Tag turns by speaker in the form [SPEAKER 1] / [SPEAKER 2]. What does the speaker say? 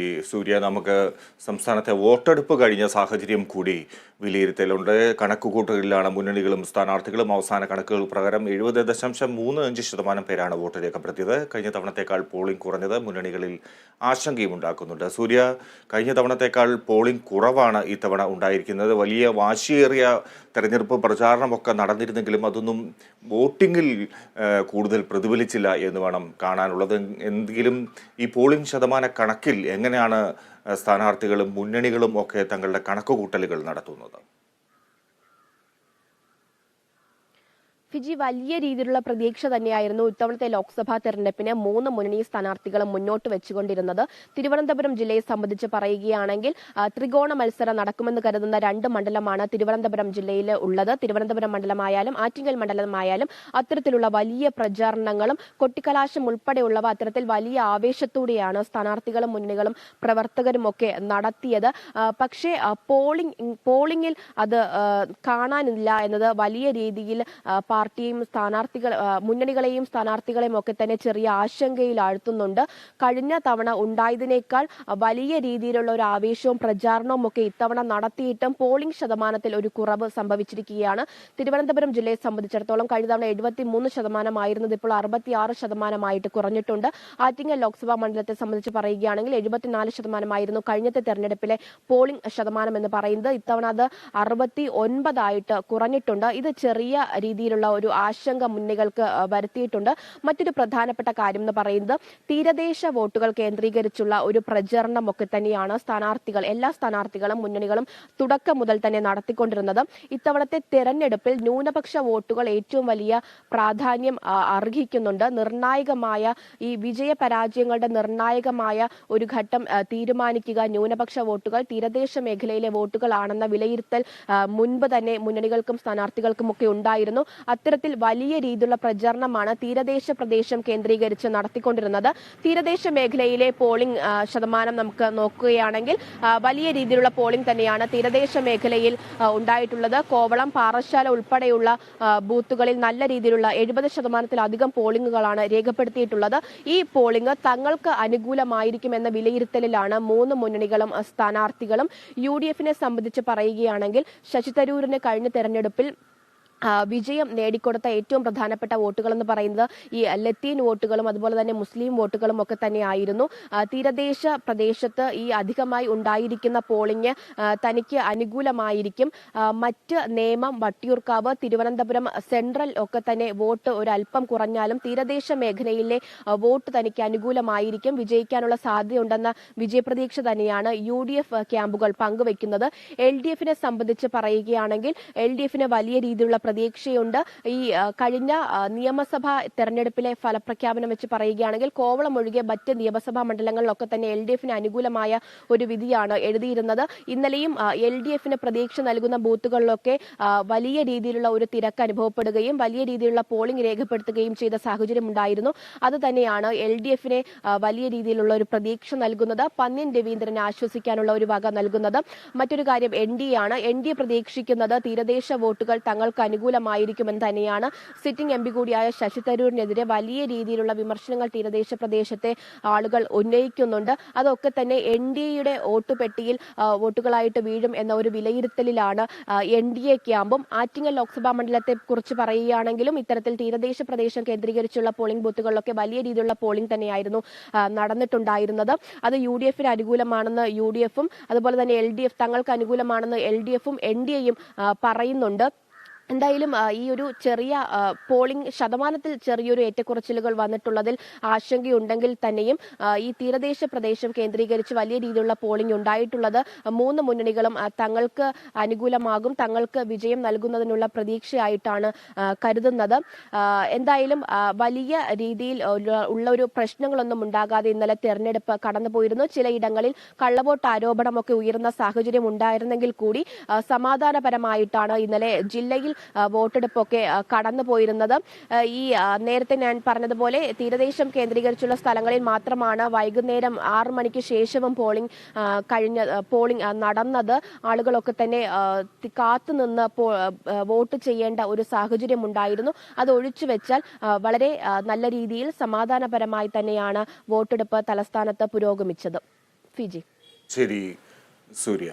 [SPEAKER 1] ഈ സൂര്യ നമുക്ക് സംസ്ഥാനത്തെ വോട്ടെടുപ്പ് കഴിഞ്ഞ സാഹചര്യം കൂടി വിലയിരുത്തലുണ്ട്. കണക്കുകൂട്ടലിലാണ് മുന്നണികളും സ്ഥാനാർത്ഥികളും അവസാന കണക്കുകൾ പ്രകാരം എഴുപത് ദശാംശം മൂന്ന് അഞ്ച് ശതമാനം പേരാണ് വോട്ട് രേഖപ്പെടുത്തിയത്. കഴിഞ്ഞ തവണത്തേക്കാൾ പോളിംഗ് കുറഞ്ഞത് മുന്നണികളിൽ ആശങ്കയും ഉണ്ടാക്കുന്നുണ്ട്. സൂര്യ കഴിഞ്ഞ തവണത്തേക്കാൾ പോളിംഗ് കുറവാണ് ഇത്തവണ ഉണ്ടായിരിക്കുന്നത്. വലിയ വാശിയേറിയ തെരഞ്ഞെടുപ്പ് പ്രചാരണമൊക്കെ നടന്നിരുന്നെങ്കിലും അതൊന്നും വോട്ടിങ്ങിൽ കൂടുതൽ പ്രതിഫലിച്ചില്ല എന്ന് വേണം കാണാനുള്ളത്. എന്തെങ്കിലും ഈ പോളിംഗ് ശതമാന കണക്കിൽ എങ്ങനെയാണ് സ്ഥാനാർത്ഥികളും മുന്നണികളും ഒക്കെ തങ്ങളുടെ കണക്കുകൂട്ടലുകൾ നടത്തുന്നത്.
[SPEAKER 2] ഫിജി വലിയ രീതിയിലുള്ള പ്രതീക്ഷ തന്നെയായിരുന്നു ഇത്തവണത്തെ ലോക്സഭാ തെരഞ്ഞെടുപ്പിന് മൂന്ന് മുന്നണി സ്ഥാനാർത്ഥികളും മുന്നോട്ട് വെച്ചുകൊണ്ടിരുന്നത്. തിരുവനന്തപുരം ജില്ലയെ സംബന്ധിച്ച് പറയുകയാണെങ്കിൽ ത്രികോണ മത്സരം നടക്കുമെന്ന് കരുതുന്ന രണ്ട് മണ്ഡലമാണ് തിരുവനന്തപുരം ജില്ലയിൽ ഉള്ളത്. തിരുവനന്തപുരം മണ്ഡലമായാലും ആറ്റിങ്ങൽ മണ്ഡലമായാലും അത്തരത്തിലുള്ള വലിയ പ്രചാരണങ്ങളും കൊട്ടിക്കലാശം ഉൾപ്പെടെയുള്ളവ അത്തരത്തിൽ വലിയ ആവേശത്തോടെയാണ് സ്ഥാനാർത്ഥികളും മുന്നണികളും പ്രവർത്തകരും ഒക്കെ നടത്തിയത്. പക്ഷേ പോളിംഗ് പോളിംഗിൽ അത് കാണാനില്ല എന്നത് വലിയ രീതിയിൽ ആ, പാർട്ടിയും സ്ഥാനാർത്ഥികൾ മുന്നണികളെയും സ്ഥാനാർത്ഥികളെയും ഒക്കെ തന്നെ ചെറിയ ആശങ്കയിൽ ആഴ്ത്തുന്നുണ്ട്. കഴിഞ്ഞ തവണ ഉണ്ടായതിനേക്കാൾ വലിയ രീതിയിലുള്ള ഒരു ആവേശവും പ്രചാരണവും ഒക്കെ ഇത്തവണ നടത്തിയിട്ടും പോളിംഗ് ശതമാനത്തിൽ ഒരു കുറവ് സംഭവിച്ചിരിക്കുകയാണ്. തിരുവനന്തപുരം ജില്ലയെ സംബന്ധിച്ചിടത്തോളം കഴിഞ്ഞ തവണ എഴുപത്തി മൂന്ന് ശതമാനമായിരുന്നത് ഇപ്പോൾ അറുപത്തി ആറ് ശതമാനമായിട്ട് കുറഞ്ഞിട്ടുണ്ട്. ആറ്റിങ്ങൽ ലോക്സഭാ മണ്ഡലത്തെ സംബന്ധിച്ച് പറയുകയാണെങ്കിൽ എഴുപത്തിനാല് ശതമാനമായിരുന്നു കഴിഞ്ഞത്തെ തെരഞ്ഞെടുപ്പിലെ പോളിംഗ് ശതമാനം എന്ന് പറയുന്നത്. ഇത്തവണ അത് അറുപത്തി ഒൻപതായിട്ട് കുറഞ്ഞിട്ടുണ്ട്. ഇത് ചെറിയ രീതിയിലുള്ള ഒരു ആശങ്ക മുന്നണികൾക്ക് വരുത്തിയിട്ടുണ്ട്. മറ്റൊരു പ്രധാനപ്പെട്ട കാര്യം എന്ന് പറയുന്നത് തീരദേശ വോട്ടുകൾ കേന്ദ്രീകരിച്ചുള്ള ഒരു പ്രചരണമൊക്കെ തന്നെയാണ് സ്ഥാനാർത്ഥികൾ എല്ലാ സ്ഥാനാർത്ഥികളും മുന്നണികളും തുടക്കം മുതൽ തന്നെ നടത്തിക്കൊണ്ടിരുന്നത്. ഇത്തവണത്തെ തെരഞ്ഞെടുപ്പിൽ ന്യൂനപക്ഷ വോട്ടുകൾ ഏറ്റവും വലിയ പ്രാധാന്യം അർഹിക്കുന്നുണ്ട്. നിർണായകമായ ഈ വിജയ പരാജയങ്ങളുടെ നിർണായകമായ ഒരു ഘട്ടം തീരുമാനിക്കുക ന്യൂനപക്ഷ വോട്ടുകൾ തീരദേശ മേഖലയിലെ വോട്ടുകളാണെന്ന വിലയിരുത്തൽ മുൻപ് തന്നെ മുന്നണികൾക്കും സ്ഥാനാർത്ഥികൾക്കും ഒക്കെ ഉണ്ടായിരുന്നു. അത്തരത്തിൽ വലിയ രീതിയിലുള്ള പ്രചരണമാണ് തീരദേശ പ്രദേശം കേന്ദ്രീകരിച്ച് നടത്തിക്കൊണ്ടിരുന്നത്. തീരദേശ മേഖലയിലെ പോളിംഗ് ശതമാനം നമുക്ക് നോക്കുകയാണെങ്കിൽ വലിയ രീതിയിലുള്ള പോളിംഗ് തന്നെയാണ് തീരദേശ മേഖലയിൽ ഉണ്ടായിട്ടുള്ളത്. കോവളം പാറശാല ഉൾപ്പെടെയുള്ള ബൂത്തുകളിൽ നല്ല രീതിയിലുള്ള എഴുപത് ശതമാനത്തിലധികം പോളിംഗുകളാണ് രേഖപ്പെടുത്തിയിട്ടുള്ളത്. ഈ പോളിംഗ് തങ്ങൾക്ക് അനുകൂലമായിരിക്കും എന്ന വിലയിരുത്തലിലാണ് മൂന്ന് മുന്നണികളും സ്ഥാനാർത്ഥികളും യു ഡി എഫിനെ സംബന്ധിച്ച് പറയുകയാണെങ്കിൽ ശശി തരൂരിന് കഴിഞ്ഞ തെരഞ്ഞെടുപ്പിൽ വിജയം നേടിക്കൊടുത്ത ഏറ്റവും പ്രധാനപ്പെട്ട വോട്ടുകൾ എന്ന് പറയുന്നത് ഈ ലത്തീൻ വോട്ടുകളും അതുപോലെ തന്നെ മുസ്ലിം വോട്ടുകളും ഒക്കെ തന്നെയായിരുന്നു. തീരദേശ പ്രദേശത്ത് ഈ അധികമായി ഉണ്ടായിരിക്കുന്ന പോളിംഗ് തനിക്ക് അനുകൂലമായിരിക്കും. മറ്റ് നേമം വട്ടിയൂർക്കാവ് തിരുവനന്തപുരം സെൻട്രൽ ഒക്കെ തന്നെ വോട്ട് ഒരല്പം കുറഞ്ഞാലും തീരദേശ മേഖലയിലെ വോട്ട് തനിക്ക് അനുകൂലമായിരിക്കും. വിജയിക്കാനുള്ള സാധ്യതയുണ്ടെന്ന വിജയപ്രതീക്ഷ തന്നെയാണ് യു ഡി എഫ് ക്യാമ്പുകൾ പങ്കുവയ്ക്കുന്നത്. എൽ ഡി എഫിനെ സംബന്ധിച്ച് പറയുകയാണെങ്കിൽ എൽ ഡി എഫിന് വലിയ രീതിയിലുള്ള പ്രതീക്ഷയുണ്ട്. ഈ കഴിഞ്ഞ നിയമസഭാ തെരഞ്ഞെടുപ്പിലെ ഫലപ്രഖ്യാപനം വെച്ച് പറയുകയാണെങ്കിൽ കോവളം ഒഴികെ മറ്റ് നിയമസഭാ മണ്ഡലങ്ങളിലൊക്കെ തന്നെ എൽ ഡി എഫിന് അനുകൂലമായ ഒരു വിധിയാണ് എഴുതിയിരുന്നത്. ഇന്നലെയും എൽ ഡി എഫിന് പ്രതീക്ഷ നൽകുന്ന ബൂത്തുകളിലൊക്കെ വലിയ രീതിയിലുള്ള ഒരു തിരക്ക് അനുഭവപ്പെടുകയും വലിയ രീതിയിലുള്ള പോളിംഗ് രേഖപ്പെടുത്തുകയും ചെയ്ത സാഹചര്യം ഉണ്ടായിരുന്നു. അത് തന്നെയാണ് എൽ ഡി എഫിനെ വലിയ രീതിയിലുള്ള ഒരു പ്രതീക്ഷ നൽകുന്നത്. പന്ന്യൻ രവീന്ദ്രൻ ആശ്വസിക്കാനുള്ള ഒരു വക നൽകുന്നത്. മറ്റൊരു കാര്യം എൻ ഡി ആണ്. എൻ ഡി പ്രതീക്ഷിക്കുന്നത് തീരദേശ വോട്ടുകൾ തങ്ങൾക്ക് അനുകൂലമായിരിക്കുമെന്ന് തന്നെയാണ് സിറ്റിംഗ് എം പി കൂടിയായ ശശി തരൂരിനെതിരെ വലിയ രീതിയിലുള്ള വിമർശനങ്ങൾ തീരദേശ പ്രദേശത്തെ ആളുകൾ ഉന്നയിക്കുന്നുണ്ട്. അതൊക്കെ തന്നെ എൻ ഡി എയുടെ വോട്ടുപെട്ടിയിൽ വോട്ടുകളായിട്ട് വീഴും എന്ന ഒരു വിലയിരുത്തലിലാണ് എൻ ഡി എ ക്യാമ്പും. ആറ്റിങ്ങൽ ലോക്സഭാ മണ്ഡലത്തെ കുറിച്ച് പറയുകയാണെങ്കിലും ഇത്തരത്തിൽ തീരദേശ പ്രദേശം കേന്ദ്രീകരിച്ചുള്ള പോളിംഗ് ബൂത്തുകളിലൊക്കെ വലിയ രീതിയിലുള്ള പോളിംഗ് തന്നെയായിരുന്നു നടന്നിട്ടുണ്ടായിരുന്നത്. അത് യു ഡി എഫിന് അനുകൂലമാണെന്ന് യു ഡി എഫും അതുപോലെ തന്നെ എൽ ഡി എഫ് തങ്ങൾക്ക് അനുകൂലമാണെന്ന് എൽ ഡി എഫും എൻ ഡി എയും പറയുന്നുണ്ട്. എന്തായാലും ഈ ഒരു ചെറിയ പോളിംഗ് ശതമാനത്തിൽ ചെറിയൊരു ഏറ്റക്കുറച്ചിലുകൾ വന്നിട്ടുള്ളതിൽ ആശങ്കയുണ്ടെങ്കിൽ തന്നെയും ഈ തീരദേശ പ്രദേശം കേന്ദ്രീകരിച്ച് വലിയ രീതിയിലുള്ള പോളിംഗ് ഉണ്ടായിട്ടുള്ളത് മൂന്ന് മുന്നണികളും തങ്ങൾക്ക് അനുകൂലമാകും തങ്ങൾക്ക് വിജയം നൽകുന്നതിനുള്ള പ്രതീക്ഷയായിട്ടാണ് കരുതുന്നത്. എന്തായാലും വലിയ രീതിയിൽ ഉള്ള- ഒരു പ്രശ്നങ്ങളൊന്നും ഉണ്ടാകാതെ ഇന്നലെ തെരഞ്ഞെടുപ്പ് കടന്നുപോയിരുന്നു. ചിലയിടങ്ങളിൽ കള്ളവോട്ട് ആരോപണമൊക്കെ ഉയർന്ന സാഹചര്യം ഉണ്ടായിരുന്നെങ്കിൽ കൂടി സമാധാനപരമായിട്ടാണ് ഇന്നലെ ജില്ലയിൽ വോട്ടെടുപ്പൊക്കെ കടന്നു പോയിരുന്നത് ഈ നേരത്തെ ഞാൻ പറഞ്ഞതുപോലെ തീരദേശം കേന്ദ്രീകരിച്ചുള്ള സ്ഥലങ്ങളിൽ മാത്രമാണ് വൈകുന്നേരം ആറ് മണിക്ക് ശേഷവും പോളിംഗ് കഴിഞ്ഞ പോളിംഗ് നടന്നത്. ആളുകളൊക്കെ തന്നെ കാത്തുനിന്ന് വോട്ട് ചെയ്യേണ്ട ഒരു സാഹചര്യം ഉണ്ടായിരുന്നു. അത് ഒഴിച്ചു വെച്ചാൽ വളരെ നല്ല രീതിയിൽ സമാധാനപരമായി തന്നെയാണ് വോട്ടെടുപ്പ് തലസ്ഥാനത്ത് പുരോഗമിച്ചത്. ഫിജി.
[SPEAKER 1] ശരി സൂര്യ.